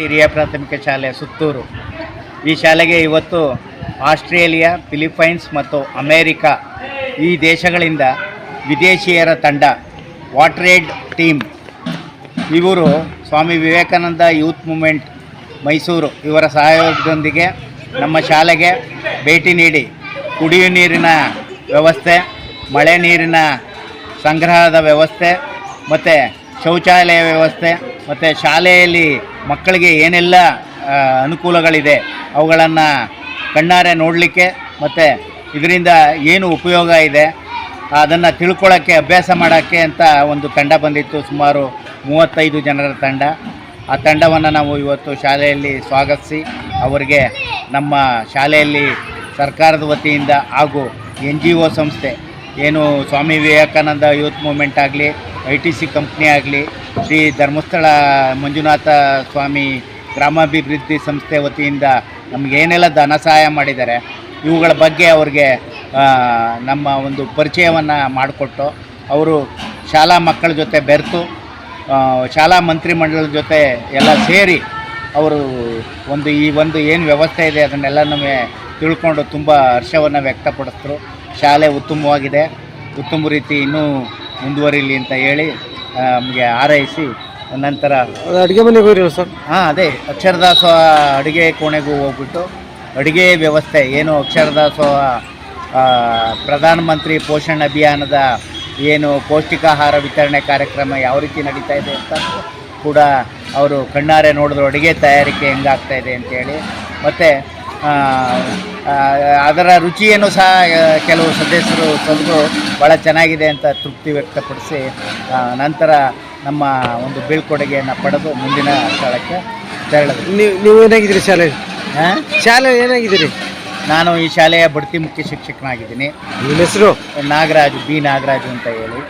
ಹಿರಿಯ ಪ್ರಾಥಮಿಕ ಶಾಲೆ ಸುತ್ತೂರು. ಈ ಶಾಲೆಗೆ ಇವತ್ತು ಆಸ್ಟ್ರೇಲಿಯಾ ಫಿಲಿಪೈನ್ಸ್ ಮತ್ತು ಅಮೇರಿಕಾ ಈ ದೇಶಗಳಿಂದ ವಿದೇಶಿಯರ ತಂಡ ವಾಟ್ರೇಡ್ ಟೀಮ್, ಇವರು ಸ್ವಾಮಿ ವಿವೇಕಾನಂದ ಯೂತ್ ಮೂಮೆಂಟ್ ಮೈಸೂರು ಇವರ ಸಹಯೋಗದೊಂದಿಗೆ ನಮ್ಮ ಶಾಲೆಗೆ ಭೇಟಿ ನೀಡಿ ಕುಡಿಯುವ ನೀರಿನ ವ್ಯವಸ್ಥೆ, ಮಳೆ ನೀರಿನ ಸಂಗ್ರಹದ ವ್ಯವಸ್ಥೆ ಮತ್ತು ಶೌಚಾಲಯ ವ್ಯವಸ್ಥೆ ಮತ್ತು ಶಾಲೆಯಲ್ಲಿ ಮಕ್ಕಳಿಗೆ ಏನೆಲ್ಲ ಅನುಕೂಲಗಳಿದೆ, ಅವುಗಳನ್ನು ಕಣ್ಣಾರೆ ನೋಡಲಿಕ್ಕೆ ಮತ್ತು ಇದರಿಂದ ಏನು ಉಪಯೋಗ ಇದೆ, ಅದನ್ನು ತಿಳ್ಕೊಳ್ಳೋಕ್ಕೆ ಅಭ್ಯಾಸ ಮಾಡೋಕ್ಕೆ ಅಂತ ಒಂದು ತಂಡ ಬಂದಿತ್ತು, ಸುಮಾರು ಮೂವತ್ತೈದು ಜನರ ತಂಡ. ಆ ತಂಡವನ್ನು ನಾವು ಇವತ್ತು ಶಾಲೆಯಲ್ಲಿ ಸ್ವಾಗತಿಸಿ, ಅವರಿಗೆ ನಮ್ಮ ಶಾಲೆಯಲ್ಲಿ ಸರ್ಕಾರದ ವತಿಯಿಂದ ಹಾಗೂ ಎನ್ ಜಿ ಒ ಸಂಸ್ಥೆ, ಏನು ಸ್ವಾಮಿ ವಿವೇಕಾನಂದ ಯೂತ್ ಮೂಮೆಂಟ್ ಆಗಲಿ ಐ ಟಿ ಸಿ ಕಂಪ್ನಿ ಆಗಲಿ, ಶ್ರೀ ಧರ್ಮಸ್ಥಳ ಮಂಜುನಾಥ ಸ್ವಾಮಿ ಗ್ರಾಮಾಭಿವೃದ್ಧಿ ಸಂಸ್ಥೆ ವತಿಯಿಂದ ನಮಗೇನೆಲ್ಲ ಧನ ಸಹಾಯ ಮಾಡಿದ್ದಾರೆ, ಇವುಗಳ ಬಗ್ಗೆ ಅವ್ರಿಗೆ ನಮ್ಮ ಒಂದು ಪರಿಚಯವನ್ನು ಮಾಡಿಕೊಟ್ಟು ಅವರು ಶಾಲಾ ಮಕ್ಕಳ ಜೊತೆ ಬೆರೆತು ಶಾಲಾ ಮಂತ್ರಿಮಂಡಲದ ಜೊತೆ ಎಲ್ಲ ಸೇರಿ ಅವರು ಒಂದು ಈ ಒಂದು ಏನು ವ್ಯವಸ್ಥೆ ಇದೆ ಅದನ್ನೆಲ್ಲ ನಮಗೆ ತಿಳ್ಕೊಂಡು ತುಂಬ ಹರ್ಷವನ್ನು ವ್ಯಕ್ತಪಡಿಸಿದ್ರು. ಶಾಲೆ ಉತ್ತಮವಾಗಿದೆ. ಉತ್ತಮ ರೀತಿ ಇನ್ನೂ ಮುಂದುವರಿಲಿ ಅಂತ ಹೇಳಿ ನಮಗೆ ಹಾರೈಸಿ ನಂತರ ಅಡುಗೆ ಮನೆಗೆ ಹೋಗಿರಲ್ಲ ಸರ್? ಹಾಂ ಅದೇ ಅಕ್ಷರದಾಸೋಹ ಅಡುಗೆ ಕೋಣೆಗೂ ಹೋಗ್ಬಿಟ್ಟು ಅಡುಗೆ ವ್ಯವಸ್ಥೆ ಏನು ಅಕ್ಷರದಾಸೋಹ ಪ್ರಧಾನಮಂತ್ರಿ ಪೋಷಣ್ ಅಭಿಯಾನದ ಏನು ಪೌಷ್ಟಿಕಾಹಾರ ವಿತರಣೆ ಕಾರ್ಯಕ್ರಮ ಯಾವ ರೀತಿ ನಡೀತಾ ಇದೆ ಅಂತ ಕೂಡ ಅವರು ಕಣ್ಣಾರೆ ನೋಡಿದ್ರು ಅಡುಗೆ ತಯಾರಿಕೆ ಹೆಂಗಾಗ್ತಾ ಇದೆ ಅಂತೇಳಿ ಮತ್ತು ಅದರ ರುಚಿಯನ್ನು ಸಹ ಕೆಲವು ಸದಸ್ಯರು ತಂದು ಭಾಳ ಚೆನ್ನಾಗಿದೆ ಅಂತ ತೃಪ್ತಿ ವ್ಯಕ್ತಪಡಿಸಿ ನಂತರ ನಮ್ಮ ಒಂದು ಬೀಳ್ಕೊಡುಗೆಯನ್ನು ಪಡೆದು ಮುಂದಿನ ಸ್ಥಳಕ್ಕೆ ತೆರಳಿದ್ರು ನೀವು ನೀವು ಏನಾಗಿದ್ದೀರಿ ಶಾಲೆ? ಹಾಂ ಶಾಲೆ ಏನಾಗಿದ್ದೀರಿ? ನಾನು ಈ ಶಾಲೆಯ ಬಡ್ತಿ ಮುಖ್ಯ ಶಿಕ್ಷಕನಾಗಿದ್ದೀನಿ. ನಿಮ್ಮ ಹೆಸರು? ನಾಗರಾಜು ಬಿ ನಾಗರಾಜು ಅಂತ ಹೇಳಿ.